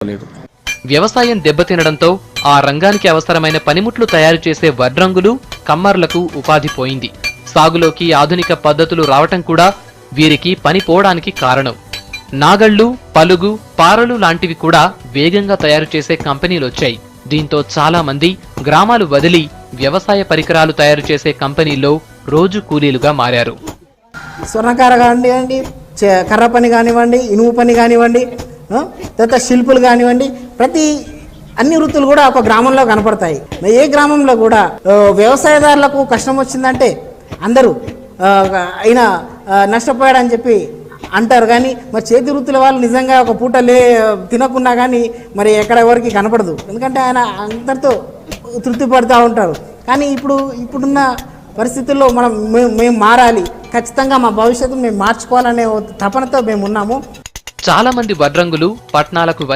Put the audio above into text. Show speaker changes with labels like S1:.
S1: లేదు.
S2: వ్యవసాయం దెబ్బతినడంతో ఆ రంగానికి అవసరమైన పనిముట్లు తయారు చేసే వడ్రంగులు కమ్మర్లకు ఉపాధి పోయింది. సాగులోకి ఆధునిక పద్ధతులు రావటం కూడా వీరికి పని పోవడానికి కారణం. నాగళ్ళు పలుగు పారలు లాంటివి కూడా వేగంగా తయారు చేసే కంపెనీలొచ్చాయి దీంతో చాలా మంది గ్రామాలు వదిలి వ్యవసాయ పరికరాలు తయారు చేసే కంపెనీల్లో రోజు కూలీలుగా మారారు.
S3: స్వర్ణకార కానివ్వండి కర్ర పని కానివ్వండి ఇనుము పని కానివ్వండి తర్వాత శిల్పులు కానివ్వండి ప్రతి అన్ని వృత్తులు కూడా ఒక గ్రామంలో కనపడతాయి. ఏ గ్రామంలో కూడా వ్యవసాయదారులకు కష్టం వచ్చిందంటే అందరూ ఆయన అయినా నష్టపోయాడని చెప్పి అంటారు. కానీ మరి చేతి వృత్తుల వాళ్ళు నిజంగా ఒక పూట లే తినకున్నా కానీ మరి ఎక్కడ ఎవరికి కనపడదు. ఎందుకంటే ఆయన అందరితో తృప్తి పడుతూ ఉంటారు. కానీ ఇప్పుడు ఇప్పుడున్న పరిస్థితుల్లో మనం మేము మేము మారాలి. ఖచ్చితంగా మా భవిష్యత్తు మేము మార్చుకోవాలనే తపనతో మేము ఉన్నాము.
S2: చాలా మంది వడ్రంగులు పట్నాలకు వచ్చి